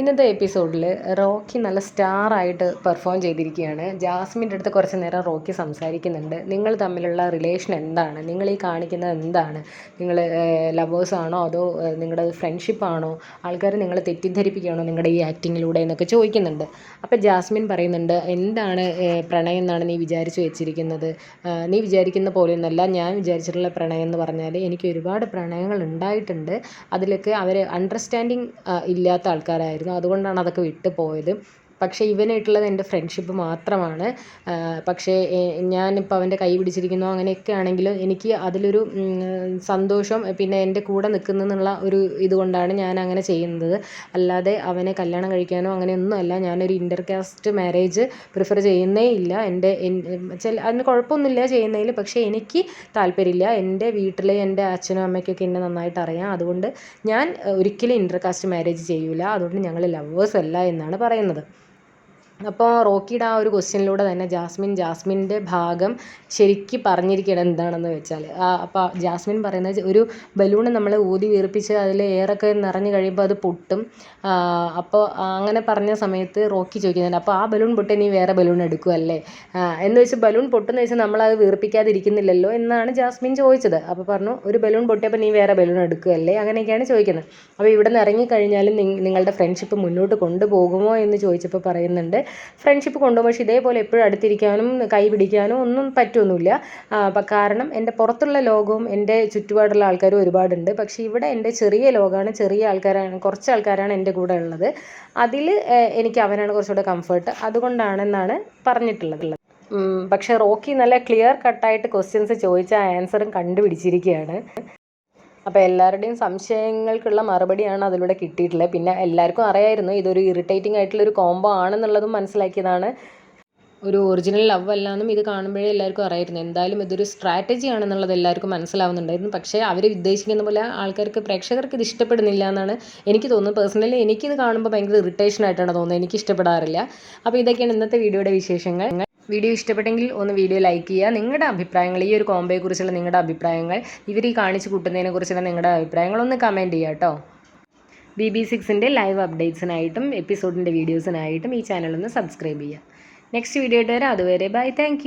ഇന്നത്തെ എപ്പിസോഡിൽ റോക്കി നല്ല സ്റ്റാർ ആയിട്ട് പെർഫോം ചെയ്തിരിക്കുകയാണ്. ജാസ്മിന്റെ അടുത്ത് കുറച്ച് നേരം റോക്കി സംസാരിക്കുന്നുണ്ട്. നിങ്ങൾ തമ്മിലുള്ള റിലേഷൻ എന്താണ്? നിങ്ങൾ ഈ കാണിക്കുന്നത് എന്താണ്? നിങ്ങൾ ലവേഴ്സ് ആണോ? അതോ നിങ്ങളുടെ ഫ്രണ്ട്ഷിപ്പ് ആണോ? ആൾക്കാർ നിങ്ങളെ തെറ്റിദ്ധരിപ്പിക്കുകയാണോ നിങ്ങളുടെ ഈ ആക്ടിങ്ങിലൂടെ എന്നൊക്കെ ചോദിക്കുന്നുണ്ട്. അപ്പോൾ ജാസ്മിൻ പറയുന്നുണ്ട് എന്താണ് പ്രണയം എന്നാണ് നീ വിചാരിച്ചു വെച്ചിരിക്കുന്നത്? നീ വിചാരിക്കുന്ന പോലെയൊന്നല്ല. ഞാൻ വിചാരിച്ചിട്ടുള്ള പ്രണയം എന്ന് പറഞ്ഞാൽ എനിക്ക് ഒരുപാട് പ്രണയങ്ങൾ ഉണ്ടായിട്ടുണ്ട്. അതിലൊക്കെ അവർ അണ്ടർസ്റ്റാൻഡിങ് ഇല്ലാത്ത ആൾക്കാരായിരുന്നു. അതുകൊണ്ടാണ് അതൊക്കെ വിട്ട് പോയത് പക്ഷേ ഇവനായിട്ടുള്ളത് എന്റെ ഫ്രണ്ട്ഷിപ്പ് മാത്രമാണ്. പക്ഷേ ഞാനിപ്പോൾ അവന്റെ കൈ പിടിച്ചിരിക്കുന്നു. അങ്ങനെയൊക്കെ ആണെങ്കിലും എനിക്ക് അതിലൊരു സന്തോഷം പിന്നെ എന്റെ കൂടെ നിൽക്കുന്നെന്നുള്ള ഒരു ഇതുകൊണ്ടാണ് ഞാൻ അങ്ങനെ ചെയ്യുന്നത്. അല്ലാതെ അവനെ കല്യാണം കഴിക്കാനോ അങ്ങനെയൊന്നുമല്ല ഞാനൊരു ഇന്റർ കാസ്റ്റ് മാരേജ് പ്രിഫർ ചെയ്യുന്നേ ഇല്ല. എന്റെ എൻ- ചില അതിന് കുഴപ്പമൊന്നുമില്ല ചെയ്യുന്നതിൽ. പക്ഷേ എനിക്ക് താല്പര്യമില്ല. എന്റെ വീട്ടിലെ എന്റെ അച്ഛനും അമ്മയ്ക്കൊക്കെ എന്നെ നന്നായിട്ട് അറിയാം. അതുകൊണ്ട് ഞാൻ ഒരിക്കലും ഇന്റർ കാസ്റ്റ് മാരേജ് ചെയ്യൂല. അതുകൊണ്ട് ഞങ്ങൾ ലവേഴ്സ് അല്ല എന്നാണ് പറയുന്നത്. അപ്പോൾ റോക്കിയുടെ ആ ഒരു ക്വസ്റ്റ്യനിലൂടെ തന്നെ ജാസ്മിൻ ജാസ്മിന്റെ ഭാഗം ശരിക്ക് പറഞ്ഞിരിക്കണം എന്താണെന്ന് വെച്ചാൽ അപ്പോൾ ജാസ്മിൻ പറയുന്നത് ഒരു ബലൂൺ നമ്മൾ ഊതി വീർപ്പിച്ച് അതിൽ എയറൊക്കെ നിറഞ്ഞു കഴിയുമ്പോൾ അത് പൊട്ടും. അപ്പോൾ അങ്ങനെ പറഞ്ഞ സമയത്ത് റോക്കി ചോദിക്കുന്നുണ്ട് അപ്പോൾ ആ ബലൂൺ പൊട്ടി നീ വേറെ ബലൂൺ എടുക്കുമല്ലേ എന്ന് വെച്ചാൽ ബലൂൺ പൊട്ടുന്ന വെച്ചാൽ നമ്മളത് വീർപ്പിക്കാതിരിക്കുന്നില്ലല്ലോ എന്നാണ് ജാസ്മിൻ ചോദിച്ചത്. അപ്പോൾ പറഞ്ഞു ഒരു ബലൂൺ പൊട്ടിയപ്പോൾ നീ വേറെ ബലൂൺ എടുക്കുമല്ലേ അങ്ങനെയൊക്കെയാണ് ചോദിക്കുന്നത്. അപ്പോൾ ഇവിടെ നിന്ന് ഇറങ്ങിക്കഴിഞ്ഞാലും നിങ്ങളുടെ ഫ്രണ്ട്ഷിപ്പ് മുന്നോട്ട് കൊണ്ടുപോകുമോ എന്ന് ചോദിച്ചപ്പോൾ പറയുന്നുണ്ട് ഫ്രണ്ട്ഷിപ്പ് കൊണ്ടുപോകും. പക്ഷേ ഇതേപോലെ എപ്പോഴും അടുത്തിരിക്കാനും കൈ പിടിക്കാനും ഒന്നും പറ്റുമൊന്നുമില്ല ആ, അപ്പം കാരണം എന്റെ പുറത്തുള്ള ലോകവും എന്റെ ചുറ്റുപാടുള്ള ആൾക്കാരും ഒരുപാടുണ്ട്. പക്ഷെ ഇവിടെ എന്റെ ചെറിയ ലോകമാണ് ചെറിയ ആൾക്കാരാണ് കുറച്ച് ആൾക്കാരാണ് എന്റെ കൂടെ ഉള്ളത്. അതിൽ എനിക്ക് അവനാണ് കുറച്ചുകൂടെ കംഫർട്ട് അതുകൊണ്ടാണെന്നാണ് പറഞ്ഞിട്ടുള്ളത്. പക്ഷേ റോക്കി നല്ല ക്ലിയർ കട്ടായിട്ട് ക്വസ്റ്റ്യൻസ് ചോദിച്ച ആൻസറും കണ്ടുപിടിച്ചിരിക്കുകയാണ്. അപ്പോൾ എല്ലാവരുടെയും സംശയങ്ങൾക്കുള്ള മറുപടിയാണ് അതിലൂടെ കിട്ടിയിട്ടുള്ളത്. പിന്നെ എല്ലാവർക്കും അറിയായിരുന്നു ഇതൊരു ഇറിറ്റേറ്റിംഗ് ആയിട്ടുള്ള ഒരു കോംബോ ആണെന്നുള്ളതും മനസ്സിലാക്കിയതാണ്. ഒരു ഒറിജിനൽ ലവ് അല്ലാന്നും ഇത് കാണുമ്പോഴേ എല്ലാവർക്കും അറിയായിരുന്നു. എന്തായാലും ഇതൊരു സ്ട്രാറ്റജി ആണെന്നുള്ളത് എല്ലാവർക്കും മനസ്സിലാവുന്നുണ്ടായിരുന്നു. പക്ഷേ അവർ ഉദ്ദേശിക്കുന്ന പോലെ ആൾക്കാർക്ക് പ്രേക്ഷകർക്ക് ഇത് ഇഷ്ടപ്പെടുന്നില്ല എന്നാണ് എനിക്ക് തോന്നുന്നത്. പേഴ്സണലി എനിക്കിത് കാണുമ്പോൾ ഭയങ്കര ഇറിറ്റേഷൻ ആയിട്ടാണ് തോന്നുന്നത്. എനിക്ക് ഇഷ്ടപ്പെടാറില്ല അപ്പോൾ ഇതൊക്കെയാണ് ഇന്നത്തെ വീഡിയോയുടെ വിശേഷങ്ങൾ. വീഡിയോ ഇഷ്ടപ്പെട്ടെങ്കിൽ ഒന്ന് വീഡിയോ ലൈക്ക് ചെയ്യുക. നിങ്ങളുടെ അഭിപ്രായങ്ങൾ ഈ ഒരു കോംബയെക്കുറിച്ചുള്ള നിങ്ങളുടെ അഭിപ്രായങ്ങൾ ഇവർ ഈ കാണിച്ചു കൂട്ടുന്നതിനെ കുറിച്ചുള്ള നിങ്ങളുടെ അഭിപ്രായങ്ങൾ ഒന്ന് കമന്റ് ചെയ്യുക കേട്ടോ. ബി ബി സിക്സിന്റെ ലൈവ് അപ്ഡേറ്റ്സിനായിട്ടും എപ്പിസോഡിന്റെ വീഡിയോസിനായിട്ടും ഈ ചാനൽ ഒന്ന് സബ്സ്ക്രൈബ് ചെയ്യുക. നെക്സ്റ്റ് വീഡിയോ ആയിട്ട് വരാം. അതുവരെ ബൈ താങ്ക്